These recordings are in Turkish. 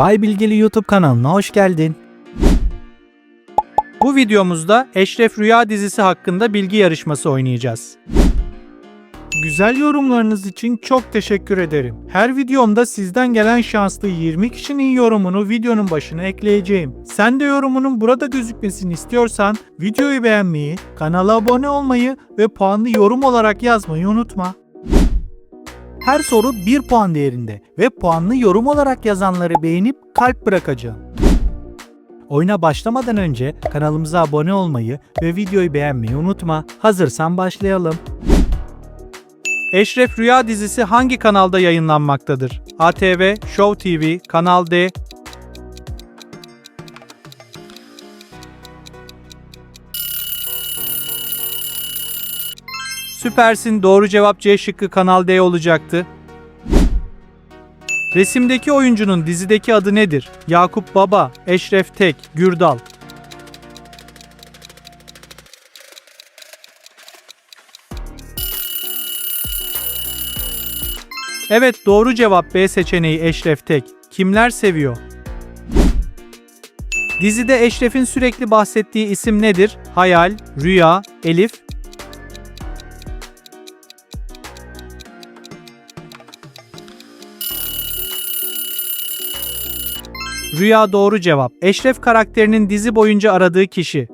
Bay Bilgili YouTube kanalına hoş geldin. Bu videomuzda Eşref Rüya dizisi hakkında bilgi yarışması oynayacağız. Güzel yorumlarınız için çok teşekkür ederim. Her videomda sizden gelen şanslı 20 kişinin yorumunu videonun başına ekleyeceğim. Sen de yorumunun burada gözükmesini istiyorsan videoyu beğenmeyi, kanala abone olmayı ve puanlı yorum olarak yazmayı unutma. Her soru 1 puan değerinde ve puanlı yorum olarak yazanları beğenip kalp bırakacağım. Oyuna başlamadan önce kanalımıza abone olmayı ve videoyu beğenmeyi unutma. Hazırsan başlayalım. Eşref Rüya dizisi hangi kanalda yayınlanmaktadır? ATV, Show TV, Kanal D, Süpersin doğru cevap C şıkkı Kanal D olacaktı. Resimdeki oyuncunun dizideki adı nedir? Yakup Baba, Eşref Tek, Gürdal. Evet doğru cevap B seçeneği Eşref Tek. Kimler seviyor? Dizide Eşref'in sürekli bahsettiği isim nedir? Hayal, Rüya, Elif, Rüya doğru cevap. Eşref karakterinin dizi boyunca aradığı kişi.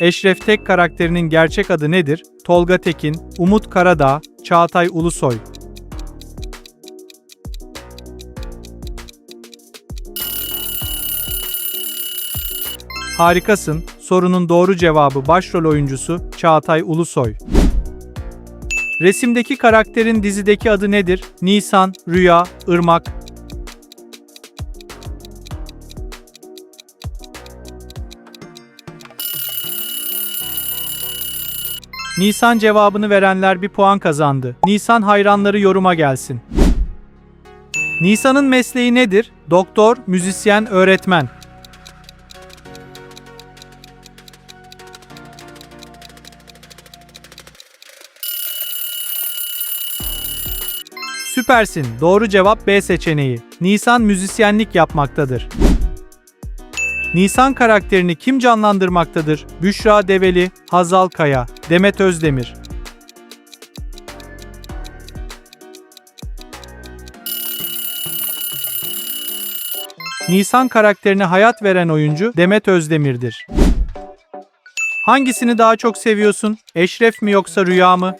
Eşref Tek karakterinin gerçek adı nedir? Tolga Tekin, Umut Karadağ, Çağatay Ulusoy. Harikasın. Sorunun doğru cevabı başrol oyuncusu Çağatay Ulusoy. Resimdeki karakterin dizideki adı nedir? Nisan, Rüya, Irmak, Nisan cevabını verenler bir puan kazandı. Nisan hayranları yoruma gelsin. Nisan'ın mesleği nedir? Doktor, müzisyen, öğretmen. Süpersin. Doğru cevap B seçeneği. Nisan müzisyenlik yapmaktadır. Nisan karakterini kim canlandırmaktadır? Büşra Develi, Hazal Kaya, Demet Özdemir. Nisan karakterine hayat veren oyuncu Demet Özdemir'dir. Hangisini daha çok seviyorsun? Eşref mi yoksa Rüya mı?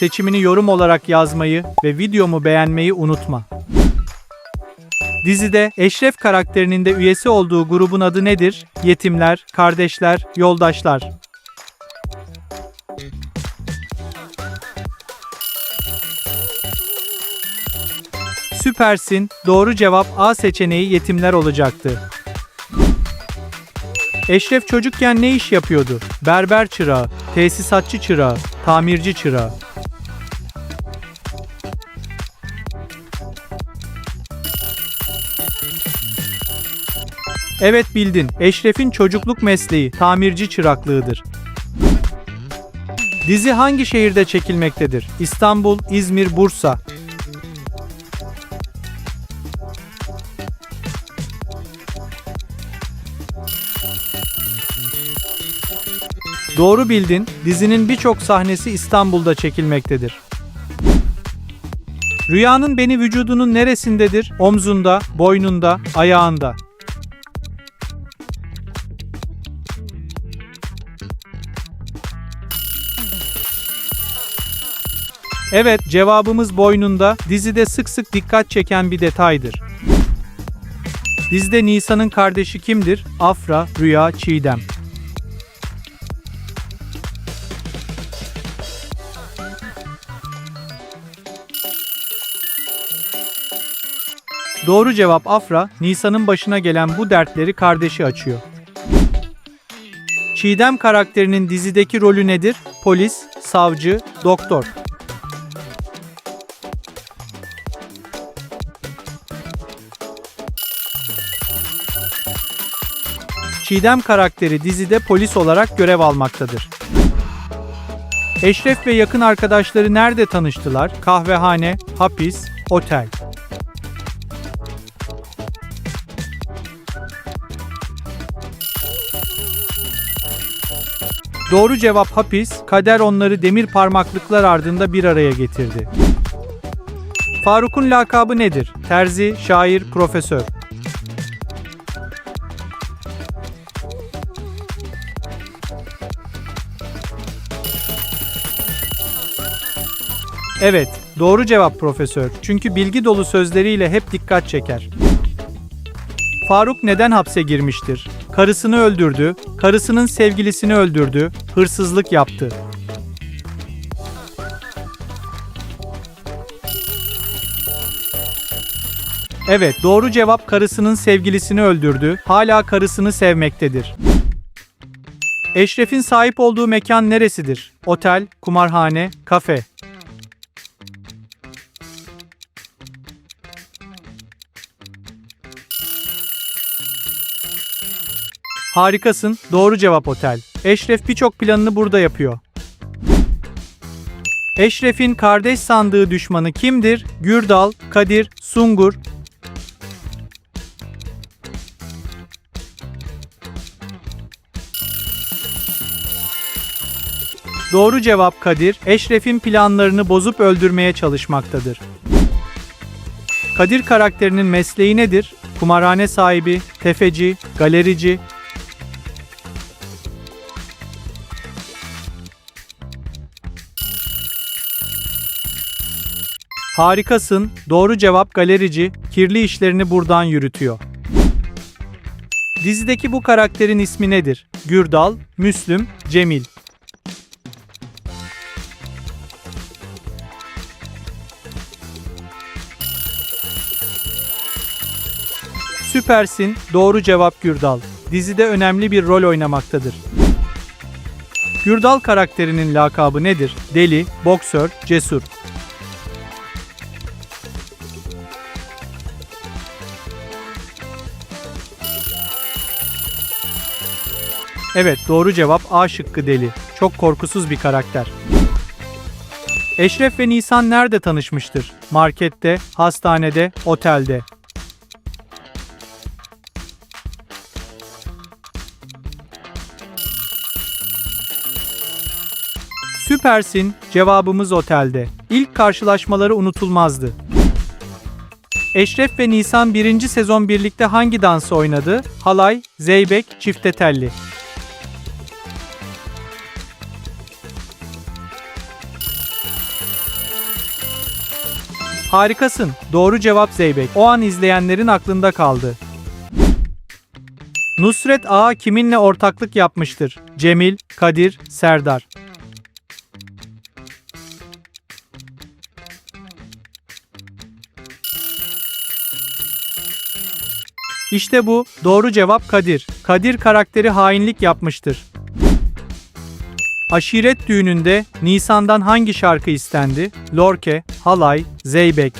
Seçimini yorum olarak yazmayı ve videomu beğenmeyi unutma. Dizide Eşref karakterinin de üyesi olduğu grubun adı nedir? Yetimler, kardeşler, yoldaşlar. Süpersin. Doğru cevap A seçeneği yetimler olacaktı. Eşref çocukken ne iş yapıyordu? Berber çırağı, tesisatçı çırağı, tamirci çırağı. Evet bildin. Eşref'in çocukluk mesleği tamirci çıraklığıdır. Dizi hangi şehirde çekilmektedir? İstanbul, İzmir, Bursa. Doğru bildin. Dizinin birçok sahnesi İstanbul'da çekilmektedir. Rüyanın beni vücudunun neresindedir? Omzunda, boynunda, ayağında. Evet, cevabımız boynunda. Dizide sık sık dikkat çeken bir detaydır. Dizide Nisan'ın kardeşi kimdir? Afra, Rüya, Çiğdem. Doğru cevap Afra, Nisan'ın başına gelen bu dertleri kardeşi açıyor. Çiğdem karakterinin dizideki rolü nedir? Polis, savcı, doktor. Çiğdem karakteri dizide polis olarak görev almaktadır. Eşref ve yakın arkadaşları nerede tanıştılar? Kahvehane, hapis, otel. Doğru cevap hapis, kader onları demir parmaklıklar ardında bir araya getirdi. Faruk'un lakabı nedir? Terzi, şair, profesör. Evet, doğru cevap profesör. Çünkü bilgi dolu sözleriyle hep dikkat çeker. Faruk neden hapse girmiştir? Karısını öldürdü, karısının sevgilisini öldürdü, hırsızlık yaptı. Evet, doğru cevap karısının sevgilisini öldürdü, hala karısını sevmektedir. Eşref'in sahip olduğu mekan neresidir? Otel, kumarhane, kafe. Harikasın. Doğru cevap otel. Eşref birçok planını burada yapıyor. Eşref'in kardeş sandığı düşmanı kimdir? Gürdal, Kadir, Sungur. Doğru cevap Kadir, Eşref'in planlarını bozup öldürmeye çalışmaktadır. Kadir karakterinin mesleği nedir? Kumarhane sahibi, tefeci, galerici, Harikasın. Doğru cevap galerici. Kirli işlerini buradan yürütüyor. Dizideki bu karakterin ismi nedir? Gürdal, Müslüm, Cemil. Süpersin. Doğru cevap Gürdal. Dizide önemli bir rol oynamaktadır. Gürdal karakterinin lakabı nedir? Deli, boksör, cesur. Evet, doğru cevap A şıkkı deli. Çok korkusuz bir karakter. Eşref ve Nisan nerede tanışmıştır? Markette, hastanede, otelde. Süpersin. Cevabımız otelde. İlk karşılaşmaları unutulmazdı. Eşref ve Nisan birinci sezon birlikte hangi dansı oynadı? Halay, zeybek, çifte Harikasın. Doğru cevap Zeybek. O an izleyenlerin aklında kaldı. Nusret Ağa kiminle ortaklık yapmıştır? Cemil, Kadir, Serdar. İşte bu. Doğru cevap Kadir. Kadir karakteri hainlik yapmıştır. Aşiret düğününde Nisan'dan hangi şarkı istendi? Lorke, Halay, Zeybek.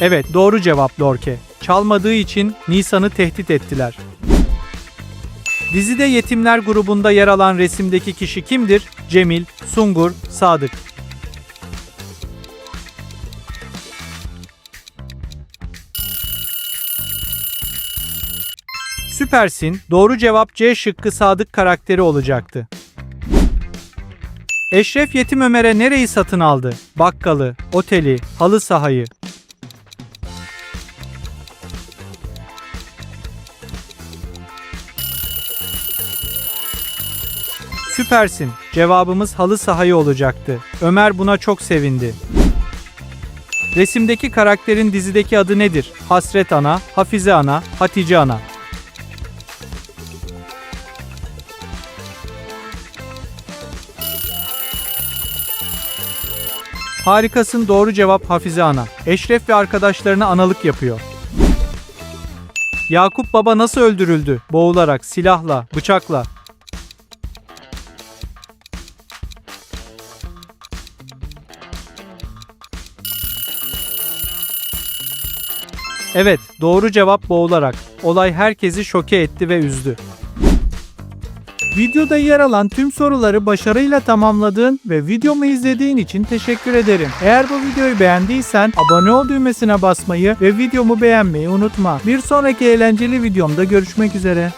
Evet, doğru cevap Lorke. Çalmadığı için Nisan'ı tehdit ettiler. Dizide yetimler grubunda yer alan resimdeki kişi kimdir? Cemil, Sungur, Sadık. Süpersin. Doğru cevap C şıkkı Sadık karakteri olacaktı. Eşref Yetim Ömer'e nereyi satın aldı? Bakkalı, oteli, halı sahayı. Süpersin. Cevabımız halı sahayı olacaktı. Ömer buna çok sevindi. Resimdeki karakterin dizideki adı nedir? Hasret Ana, Hafize Ana, Hatice Ana. Harikasın doğru cevap Hafize Ana. Eşref ve arkadaşlarına analık yapıyor. Yakup Baba nasıl öldürüldü? Boğularak, silahla, bıçakla. Evet, doğru cevap boğularak. Olay herkesi şoke etti ve üzdü. Videoda yer alan tüm soruları başarıyla tamamladığın ve videomu izlediğin için teşekkür ederim. Eğer bu videoyu beğendiysen abone ol düğmesine basmayı ve videomu beğenmeyi unutma. Bir sonraki eğlenceli videomda görüşmek üzere.